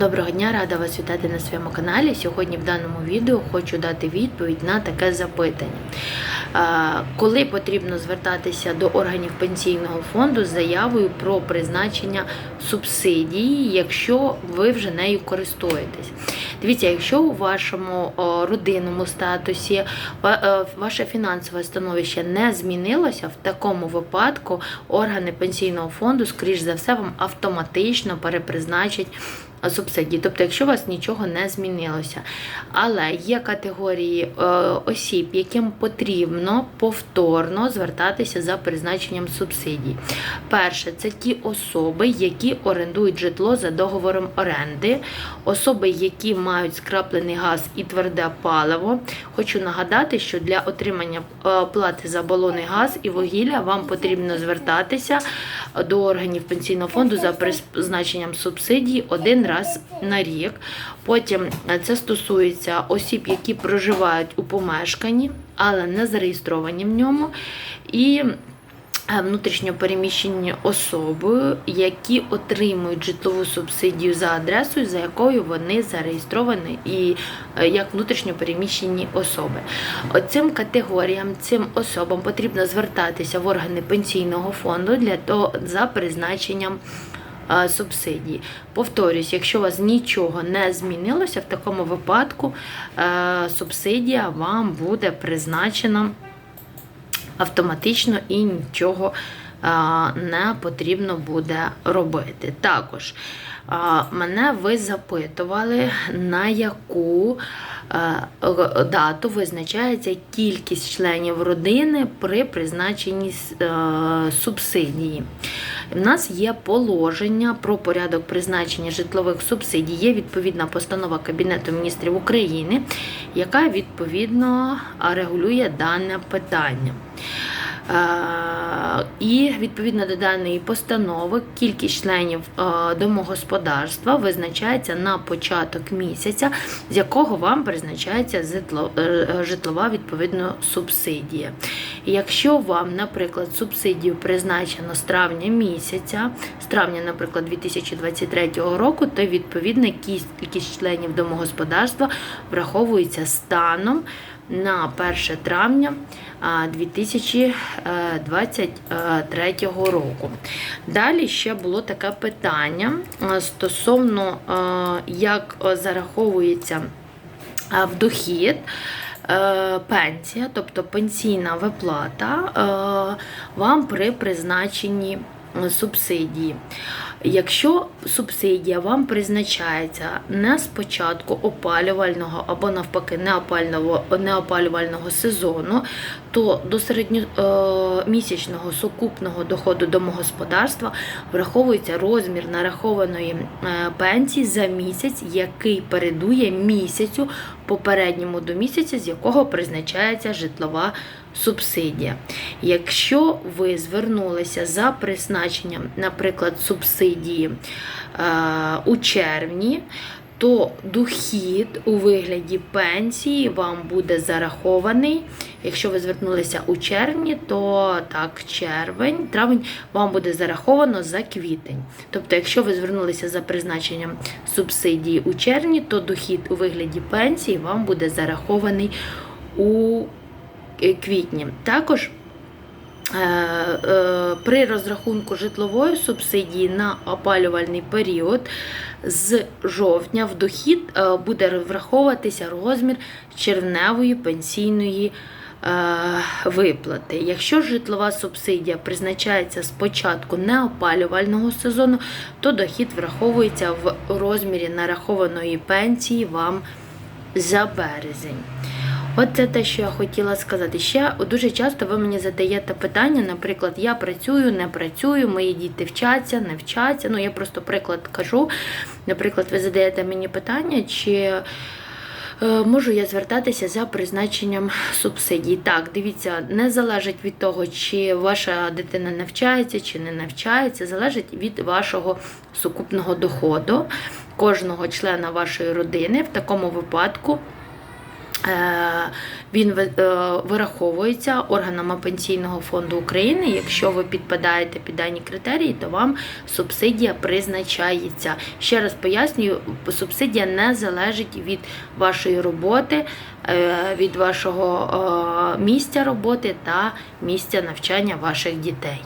Доброго дня, рада вас вітати на своєму каналі. Сьогодні в даному відео хочу дати відповідь на таке запитання. Коли потрібно звертатися до органів пенсійного фонду з заявою про призначення субсидії, якщо ви вже нею користуєтесь? Дивіться, якщо у вашому родинному статусі е, ваше фінансове становище не змінилося, в такому випадку органи пенсійного фонду, скоріш за все, вам автоматично перепризначать субсидії. Тобто, якщо у вас нічого не змінилося. Але є категорії е, осіб, яким потрібно повторно звертатися за призначенням субсидій. Перше, це ті особи, які орендують житло за договором оренди, особи, які мають скраплений газ і тверде паливо. Хочу нагадати, що для отримання е, плати за балони газ і вугілля вам потрібно звертатися до органів пенсійного фонду за призначенням субсидій один раз на рік. Потім е, це стосується осіб, які проживають у помешканні, але не зареєстровані в ньому. І е, внутрішньо переміщені особи, які отримують житлову субсидію за адресою, за якою вони зареєстровані і е, як внутрішньо переміщені особи. Цим категоріям, цим особам потрібно звертатися в органи пенсійного фонду для того за призначенням субсидії. Повторюсь, якщо у вас нічого не змінилося, в такому випадку е, субсидія вам буде призначена автоматично і нічого не потрібно буде робити. Також мене ви запитували, на яку дату визначається кількість членів родини при призначенні е, субсидії. У нас є положення про порядок призначення житлових субсидій. Є відповідна постанова Кабінету міністрів України, яка відповідно регулює дане питання. Е, І відповідно до даної постанови кількість членів е, домогосподарства визначається на початок місяця, з якого вам призначається е, житлова відповідно субсидія. Якщо вам, наприклад, субсидію призначено з травня місяця, з травня, наприклад, 2023 року, то відповідна кількість членів домогосподарства враховується станом на 1 травня 2023 року. Далі ще було таке питання стосовно як зараховується в дохід. е, Пенсія, тобто пенсійна виплата е, вам при призначенні е, субсидії. Якщо субсидія вам призначається не з початку опалювального або навпаки неопалювального сезону, то до середньомісячного сукупного доходу домогосподарства враховується розмір нарахованої е, пенсії за місяць, який передує місяцю попередньому до місяця, з якого призначається житлова субсидія. Якщо ви звернулися за призначенням, наприклад, субсидії е, у червні, то дохід у вигляді пенсії вам буде зарахований. Якщо ви звернулися у червні, то так, червень, травень вам буде зараховано за квітень. Тобто, якщо ви звернулися за призначенням субсидії у червні, то дохід у вигляді пенсії вам буде зарахований у квітні. Також при розрахунку житлової субсидії на опалювальний період з жовтня в дохід е, буде враховуватися розмір червневої пенсійної е, виплати. Якщо житлова субсидія призначається з початку неопалювального сезону, то дохід враховується в розмірі нарахованої пенсії вам за березень. От це те, що я хотіла сказати. Ще дуже часто ви мені задаєте питання, наприклад, я працюю, не працюю, мої діти вчаться, не вчаться. Ну, я просто приклад кажу. Наприклад, ви задаєте мені питання, чи е, можу я звертатися за призначенням субсидій. Так, дивіться, не залежить від того, чи ваша дитина навчається, чи не навчається, залежить від вашого сукупного доходу кожного члена вашої родини в такому випадку Він е, вираховується органами Пенсійного фонду України. Якщо ви підпадаєте під дані критерії, то вам субсидія призначається. Ще раз пояснюю, субсидія не залежить від вашої роботи, е, від вашого е, місця роботи та місця навчання ваших дітей.